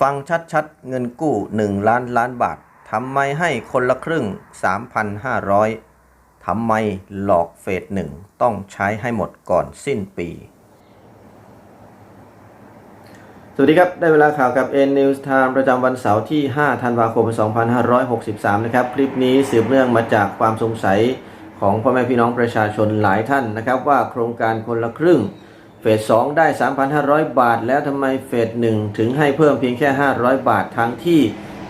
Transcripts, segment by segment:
ฟังชัดๆ เงินกู้ 1 ล้านล้านบาททำไมให้คนละครึ่ง 3,500ทำไมหลอกเฟสหนึ่งต้องใช้ให้หมดก่อนสิ้นปี สวัสดีครับ ได้เวลาข่าวกับ N News Time ประจำวันเสาร์ที่ 5 ธันวาคม 2563 นะครับ คลิปนี้สืบเนื่องมาจากความสงสัยของพ่อแม่พี่น้องประชาชนหลายท่านนะครับ ว่าโครงการคนละครึ่ง เฟส2ได้ 3,500 บาท แล้วทำไมเฟส1ถึงให้เพิ่มเพียงแค่ 500 บาททั้งที่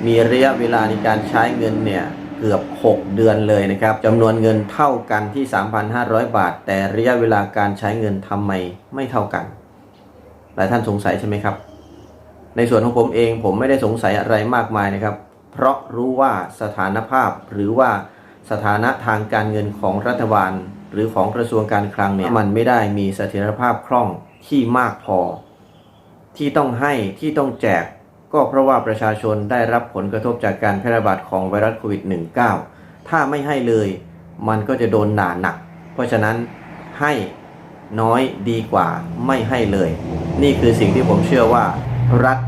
มีระยะเวลาในการใช้เงินเนี่ยเกือบ 6 เดือนเลยนะครับจำนวนเงินเท่ากันที่ 3,500 บาท แต่ระยะเวลาการใช้เงินทำไมไม่เท่ากัน หลายท่านสงสัยใช่ไหมครับ ในส่วนของผมเองผมไม่ได้สงสัยอะไรมากมายนะครับ เพราะรู้ว่าสถานภาพหรือว่าสถานะทางการเงินของรัฐบาล หรือของกระทรวงการคลังเนี่ยมันไม่ได้มีเสถียรภาพคล่องที่มากพอ ที่ต้องให้ที่ต้องแจก ก็เพราะว่าประชาชนได้รับผลกระทบจากการแพร่ระบาดของไวรัสโควิด -19 ถ้าไม่ให้เลย มันก็จะโดนหนาหนัก เพราะฉะนั้นให้น้อยดีกว่าไม่ให้เลย นี่คือสิ่งที่ผมเชื่อว่า รัฐ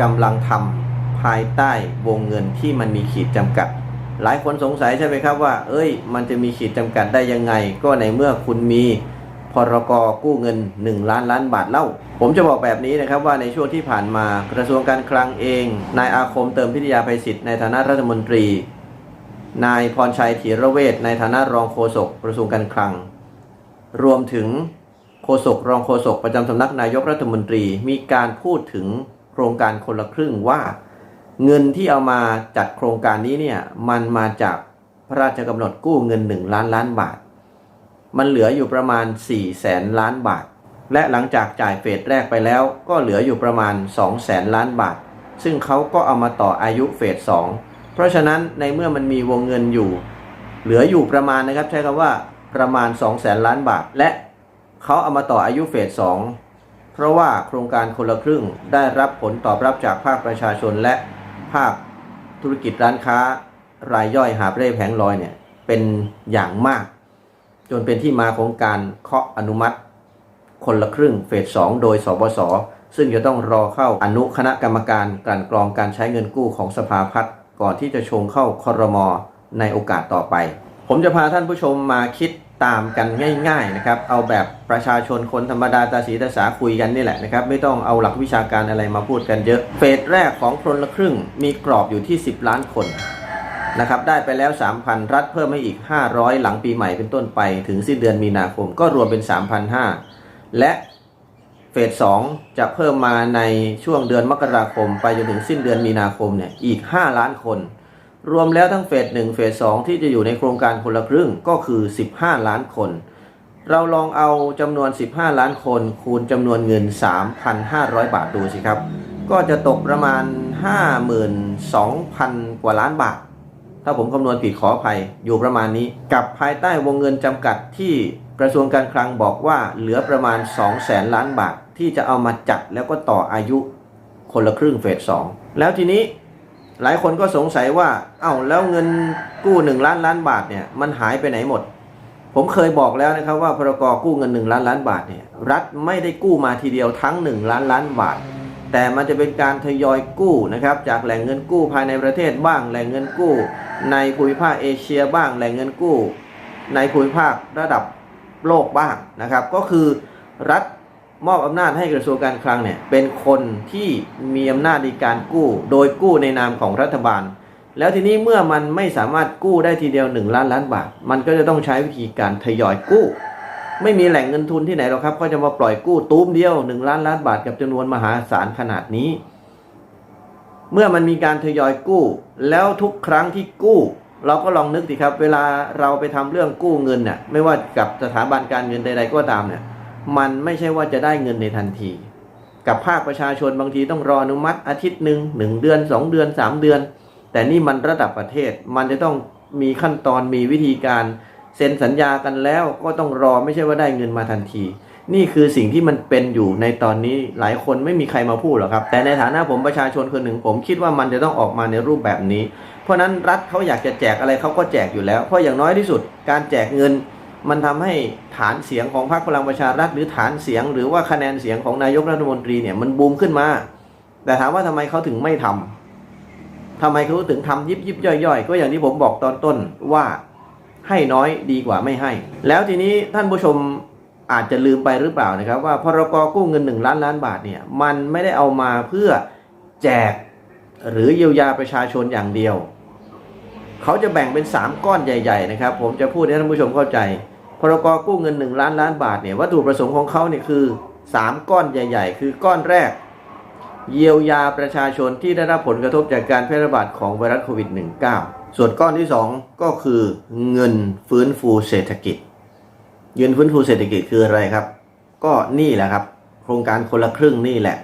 กำลังทำภายใต้วงเงินที่มันมีขีดจำกัด หลายคนสงสัยใช่ไหมครับว่า เอ้ย มันจะมีขีดจำกัดได้ยังไง ก็ในเมื่อคุณมีพรกกู้เงิน 1 ล้านล้านบาทเล่า ผมจะบอกแบบนี้นะครับว่าในช่วงที่ผ่านมากระทรวงการคลังเอง นายอาคมเติมพิทยาภัยศิษย์ในฐานะรัฐมนตรี นายพรชัยธีระเวชในฐานะรองโฆษกกระทรวงการคลัง รวมถึงโฆษกรองโฆษกประจำสำนักนายกรัฐมนตรี มีการพูดถึงโครงการคนละครึ่งว่า เงินที่เอามาจัดโครงการนี้เนี่ยมันมาจากพระราชกำหนดกู้เงิน 1 ล้านล้านบาท มันเหลืออยู่ประมาณ 4 แสนล้านบาท และหลังจากจ่ายเฟสแรกไปแล้วก็เหลืออยู่ประมาณ 2 แสนล้านบาท ซึ่งเขาก็เอามาต่ออายุเฟส2เพราะฉะนั้นในเมื่อมันมีวงเงินอยู่ เหลืออยู่ประมาณนะครับใช้คำว่าประมาณ 2 แสนล้านบาท และเขาเอามาต่ออายุเฟส2เพราะว่าโครงการคนละครึ่งได้รับผลตอบรับจากภาคประชาชนและ ภาคธุรกิจร้านค้ารายย่อยหาเร่แผงลอยเนี่ยเป็นอย่างมาก จนเป็นที่มาของการเคาะอนุมัติ คนละครึ่งเฟส2โดยสบสซึ่งจะต้องรอเข้าอนุคณะกรรมการกลั่นกรองการใช้เงินกู้ของสภาพัฒน์ก่อนที่จะชงเข้าคอรมอในโอกาสต่อไป ผมจะพาท่านผู้ชมมาคิด ตามกันง่าย ๆนะครับ เอาแบบประชาชนคนธรรมดาตาสีตาสาคุยกันนี่แหละนะครับ ไม่ต้องเอาหลักวิชาการอะไรมาพูดกันเยอะ เฟสแรกของคนละครึ่งมีกรอบอยู่ที่ 10 ล้านคนนะครับได้ไปแล้ว 3,000 รัฐเพิ่มให้อีก 500 หลังปีใหม่เป็นต้นไปถึงสิ้นเดือนมีนาคมก็รวมเป็น 3,500 และเฟส2จะเพิ่มมาในช่วงเดือนมกราคม ไปจนถึงสิ้นเดือนมีนาคมเนี่ยอีก 5 ล้านคน รวมแล้วทั้งเฟส1เฟส2ที่จะอยู่ในโครงการคนละครึ่งก็คือ 15 ล้านคน เราลองเอาจำนวน 15 ล้านคนคูณจำนวนเงิน 3,500 บาทดูสิครับ ก็จะตกประมาณ 52,000 กว่าล้านบาท ถ้าผมคำนวณผิดขออภัยอยู่ประมาณนี้ กับภายใต้วงเงินจำกัดที่กระทรวงการคลังบอกว่าเหลือประมาณ2แสนล้านบาท ที่จะเอามาจัดแล้วก็ต่ออายุคนละครึ่งเฟสสองแล้วทีนี้ หลายคนก็สงสัยว่าเอ้าแล้วเงินกู้1ล้านล้านบาทเนี่ยมันหายไปไหนหมด ผมเคยบอกแล้วนะครับว่าพรกกู้เงิน1ล้านล้านบาทเนี่ยรัฐไม่ได้กู้มาทีเดียวทั้ง1ล้านล้านบาท แต่มันจะเป็นการทยอยกู้นะครับจากแหล่งเงินกู้ภายในประเทศบ้างแหล่งเงินกู้ ในภูมิภาคเอเชียบ้างแหล่งเงินกู้ ในภูมิภาคระดับโลกบ้างนะครับ ก็คือรัฐ มอบอำนาจให้กระทรวงการคลังเนี่ยเป็นคนที่มีอำนาจในการกู้ โดยกู้ในนามของรัฐบาล แล้วทีนี้เมื่อมันไม่สามารถกู้ได้ทีเดียว 1 ล้านล้านบาท มันก็จะต้องใช้วิธีการทยอยกู้ ไม่มีแหล่งเงินทุนที่ไหนหรอกครับ ก็จะมาปล่อยกู้ตูมเดียว 1 ล้านล้านบาทกับจำนวนมหาศาลขนาดนี้ เมื่อมันมีการทยอยกู้ แล้วทุกครั้งที่กู้ เราก็ลองนึกสิครับ เวลาเราไปทำเรื่องกู้เงินเนี่ยไม่ว่ากับสถาบันการเงินใด ๆ ก็ตามเนี่ย มันไม่ใช่ว่าจะได้เงินในทันที กับภาคประชาชนบางทีต้องรออนุมัติอาทิตย์หนึ่งหนึ่งเดือนสองเดือนสามเดือน แต่นี่มันระดับประเทศ มันจะต้องมีขั้นตอนมีวิธีการเซ็นสัญญากันแล้วก็ต้องรอไม่ใช่ว่าได้เงินมาทันที นี่คือสิ่งที่มันเป็นอยู่ในตอนนี้หลายคนไม่มีใครมาพูดหรอกครับ แต่ในฐานะผมประชาชนคนหนึ่งผมคิดว่ามันจะต้องออกมาในรูปแบบนี้ เพราะนั้นรัฐเขาอยากจะแจกอะไรเขาก็แจกอยู่แล้ว เพราะอย่างน้อยที่สุดการแจกเงิน มันทำให้ฐานเสียงของพรรคพลังประชารัฐหรือฐานเสียง หรือว่าคะแนนเสียงของนายกรัฐมนตรีเนี่ยมันบูมขึ้นมา แต่ถามว่าทำไมเขาถึงไม่ทำทำไมเขาถึงทำยิบยิบย่อยย่อยก็อย่างที่ผมบอกตอนต้นว่าให้น้อยดีกว่าไม่ให้ แล้วทีนี้ท่านผู้ชมอาจจะลืมไปหรือเปล่านะครับ ว่าพรกกู้เงิน1ล้านล้านบาทเนี่ยมันไม่ได้เอามาเพื่อแจกหรือเยียวยาประชาชนอย่างเดียว เขาจะแบ่งเป็น 3 ก้อนใหญ่ ๆ นะครับ ผมจะพูดให้ท่านผู้ชมเข้าใจ พรกกู้เงิน 1 ล้านล้านบาทเนี่ยวัตถุประสงค์ของเขาเนี่ยคือ 3 ก้อนใหญ่ ๆ คือก้อนแรก เยียวยาประชาชนที่ได้รับผลกระทบจากการแพร่ระบาดของไวรัสโควิด -19 ส่วนก้อนที่ 2 ก็คือเงินฟื้นฟูเศรษฐกิจ เงินฟื้นฟูเศรษฐกิจคืออะไรครับ ก็นี่แหละครับ โครงการคนละครึ่งนี่แหละ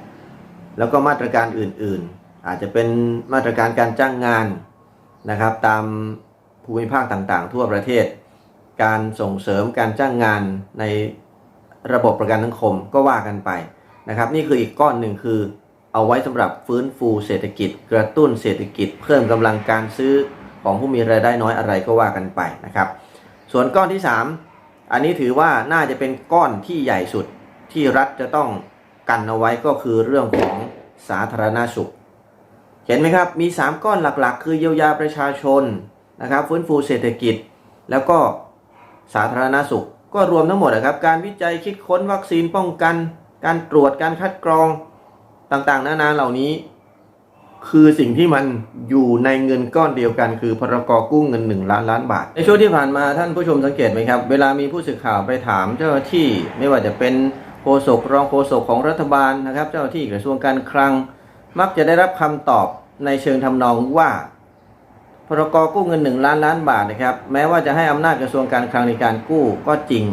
แล้วก็มาตรการอื่นๆ อาจจะเป็นมาตรการการจ้างงาน นะครับ ตามภูมิภาคต่างๆ ทั่วประเทศ การส่งเสริมการจ้างงานในระบบประกันสังคมก็ว่ากันไปนะครับ นี่คืออีกก้อนหนึ่งคือ เอาไว้สำหรับฟื้นฟูเศรษฐกิจ กระตุ้นเศรษฐกิจ เพิ่มกำลังการซื้อของผู้มีรายได้น้อยอะไรก็ว่ากันไปนะครับ ส่วนก้อนที่ 3 อันนี้ถือว่าน่าจะเป็นก้อนที่ใหญ่สุดที่รัฐจะต้องกันเอาไว้ก็คือเรื่องของสาธารณสุข เห็นไหมครับ มี 3 ก้อนหลักๆ คือเยียวยาประชาชนนะครับฟื้นฟูเศรษฐกิจ แล้วก็สาธารณสุข ก็รวมทั้งหมดนะครับ การวิจัยคิดค้นวัคซีนป้องกัน การตรวจการคัดกรองต่างๆ นานาเหล่านี้ คือสิ่งที่มันอยู่ในเงินก้อนเดียวกัน คือพรกกู้เงิน 1 ล้านล้านบาท ในช่วงที่ผ่านมาท่านผู้ชมสังเกตไหมครับ เวลามีผู้สื่อข่าวไปถามเจ้าหน้าที่ ไม่ว่าจะเป็นโฆษกรองโฆษกของรัฐบาลนะครับ เจ้าหน้าที่กระทรวงการคลัง มักจะได้รับคำตอบในเชิงทำนองว่าพรกกู้เงิน 1 ล้านล้านบาทนะครับ แม้ว่าจะให้อำนาจกระทรวงการคลังในการกู้ก็จริง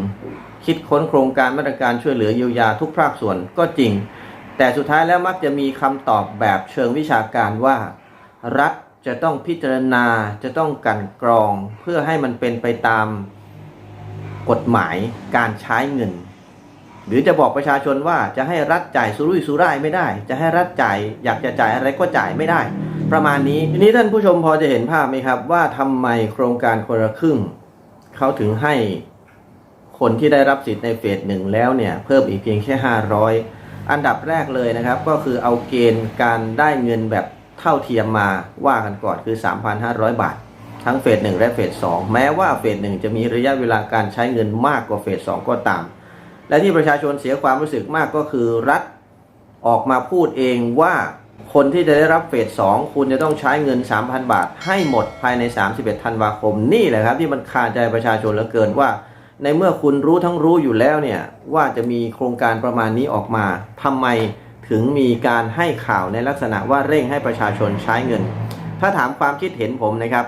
คิดค้นโครงการมาตรการช่วยเหลือเยียวยาทุกภาคส่วนก็จริง แต่สุดท้ายแล้วมักจะมีคำตอบแบบเชิงวิชาการว่า รัฐจะต้องพิจารณาจะต้องกันกรอง เพื่อให้มันเป็นไปตามกฎหมายการใช้เงิน หรือจะบอกประชาชนว่าจะให้รัฐจ่ายสุรุ่ยสุร่ายไม่ได้ จะให้รัฐจ่ายอยากจะจ่ายอะไรก็จ่ายไม่ได้ ประมาณนี้ทีนี้ท่านผู้ชมพอจะเห็นภาพไหมครับ ว่าทำไมโครงการคนละครึ่งเขาถึงให้คนที่ได้รับสิทธิ์ในเฟสหนึ่งแล้วเนี่ยเพิ่มอีกเพียงแค่ 500 อันดับแรกเลยนะครับ ก็คือเอาเกณฑ์การได้เงินแบบเท่าเทียมมาว่ากันก่อนคือ 3,500 บาท ทั้งเฟสหนึ่งและเฟสสองแม้ว่าเฟสหนึ่งจะมีระยะเวลาการใช้เงินมากกว่าเฟสสองก็ตาม และที่ประชาชนเสียความรู้สึกมากก็คือรัฐออกมาพูดเองว่าคนที่จะได้รับเฟสสองคุณจะต้องใช้เงิน 3,000 บาท ให้หมดภายใน 31ธันวาคมนี่แหละครับ ที่มันคาใจประชาชนเหลือเกินว่า ในเมื่อคุณรู้ทั้งรู้อยู่แล้วเนี่ยว่าจะมีโครงการประมาณนี้ออกมาทำไมถึงมีการให้ข่าวในลักษณะว่าเร่งให้ประชาชนใช้เงิน ถ้าถามความคิดเห็นผมนะครับ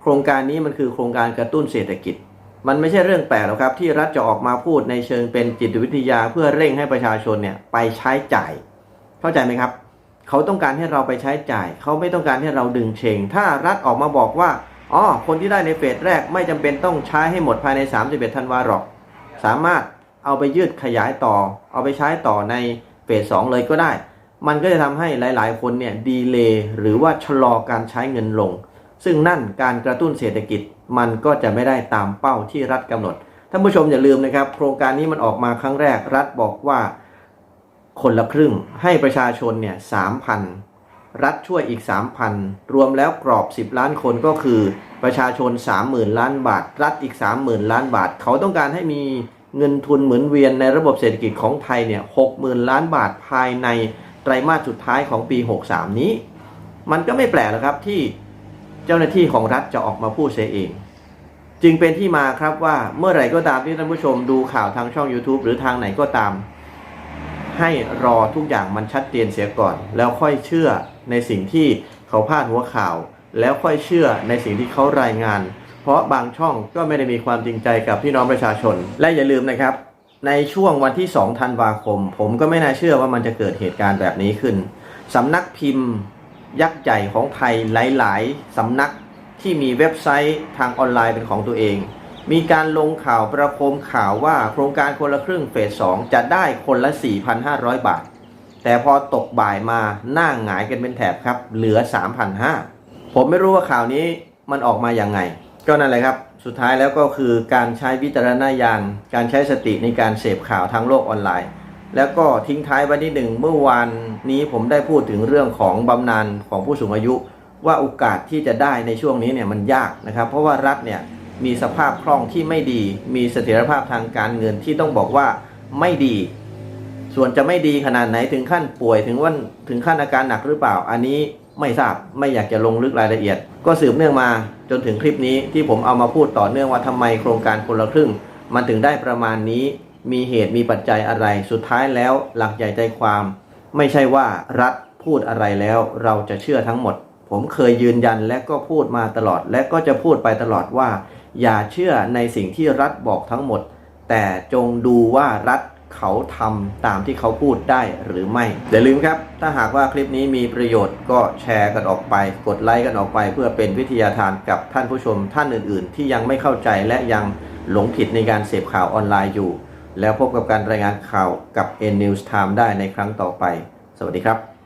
โครงการนี้มันคือโครงการกระตุ้นเศรษฐกิจ มันไม่ใช่เรื่องแปลกหรอกครับ ที่รัฐจะออกมาพูดในเชิงเป็นจิตวิทยาเพื่อเร่งให้ประชาชนเนี่ยไปใช้จ่าย เข้าใจไหมครับ เขาต้องการให้เราไปใช้จ่าย เขาไม่ต้องการให้เราดึงเชง ถ้ารัฐออกมาบอกว่าอ๋อคนที่ได้ในเฟสแรกไม่จำเป็นต้องใช้ให้หมดภายใน 31ธันวาหรอก สามารถเอาไปยืดขยายต่อ เอาไปใช้ต่อในเฟสสองเลยก็ได้ มันก็จะทำให้หลาย ๆ คนเนี่ยดีเลย์หรือว่าชะลอการใช้เงินลง ซึ่งนั่นการกระตุ้นเศรษฐกิจ มันก็จะไม่ได้ตามเป้าที่รัฐกำหนดท่านผู้ชมอย่าลืมนะครับ โครงการนี้มันออกมาครั้งแรกรัฐบอกว่าคนละครึ่งให้ประชาชนเนี่ยสามพันรัฐช่วยอีก 3,000 รวมแล้วกรอบ 10 ล้านคนก็คือประชาชน 30,000 ล้านบาท รัฐอีก 30,000 ล้านบาท เขาต้องการให้มีเงินทุนหมุนเวียนในระบบเศรษฐกิจของไทยเนี่ย60,000 ล้านบาทภายในไตรมาสสุดท้ายของปี 63 นี้ มันก็ไม่แปลกหรอกครับที่ เจ้าหน้าที่ของรัฐจะออกมาพูดเสียเอง จึงเป็นที่มาครับว่าเมื่อไหร่ก็ตามที่ท่านผู้ชมดูข่าวทางช่อง YouTube หรือทางไหนก็ตาม ให้รอทุกอย่างมันชัดเจนเสียก่อน แล้วค่อยเชื่อในสิ่งที่เขาพาดหัวข่าว แล้วค่อยเชื่อในสิ่งที่เขารายงาน เพราะบางช่องก็ไม่ได้มีความจริงใจกับพี่น้องประชาชน และอย่าลืมนะครับ ในช่วงวันที่2ธันวาคม ผมก็ไม่น่าเชื่อว่ามันจะเกิดเหตุการณ์แบบนี้ขึ้นสำนักพิมพ์ ยักษ์ใหญ่ของไทยหลาย ๆ สำนักที่มีเว็บไซต์ทางออนไลน์เป็นของตัวเอง มีการลงข่าวประโคมข่าวว่าโครงการคนละครึ่งเฟส 2 จะได้คนละ 4,500 บาท แต่พอตกบ่ายมาหน้าหงายกันเป็นแถบครับ เหลือ 3,500 ผมไม่รู้ว่าข่าวนี้มันออกมาอย่างไง ก็นั่นแหละครับ สุดท้ายแล้วก็คือการใช้วิจารณญาณ การใช้สติในการเสพข่าวทางโลกออนไลน์ แล้วก็ทิ้งท้ายไว้นิดหนึ่งเมื่อวานนี้ผมได้พูดถึงเรื่องของบำนาญของผู้สูงอายุ ว่าโอกาสที่จะได้ในช่วงนี้เนี่ยมันยากนะครับ เพราะว่ารัฐเนี่ยมีสภาพคล่องที่ไม่ดี มีเสถียรภาพทางการเงินที่ต้องบอกว่าไม่ดี ส่วนจะไม่ดีขนาดไหนถึงขั้นป่วยถึงว่าถึงขั้นอาการหนักหรือเปล่า อันนี้ไม่ทราบไม่อยากจะลงลึกรายละเอียด ก็สืบเนื่องมาจนถึงคลิปนี้ที่ผมเอามาพูดต่อเนื่องว่าทำไมโครงการคนละครึ่ง มันถึงได้ประมาณนี้ มีเหตุมีปัจจัยอะไร สุดท้ายแล้วหลักใหญ่ใจความ ไม่ใช่ว่ารัฐพูดอะไรแล้วเราจะเชื่อทั้งหมด ผมเคยยืนยันและก็พูดมาตลอด และก็จะพูดไปตลอดว่า อย่าเชื่อในสิ่งที่รัฐบอกทั้งหมด แต่จงดูว่ารัฐเขาทำตามที่เขาพูดได้หรือไม่อย่าลืมครับ ถ้าหากว่าคลิปนี้มีประโยชน์ก็แชร์กันออกไป กดไลค์กันออกไปเพื่อเป็นวิทยาทานกับท่านผู้ชมท่านอื่น ๆ ที่ยังไม่เข้าใจและยังหลงผิดในการเสพข่าวออนไลน์อยู่ แล้วพบกับการรายงานข่าวกับ N News Time ได้ในครั้งต่อไป สวัสดีครับ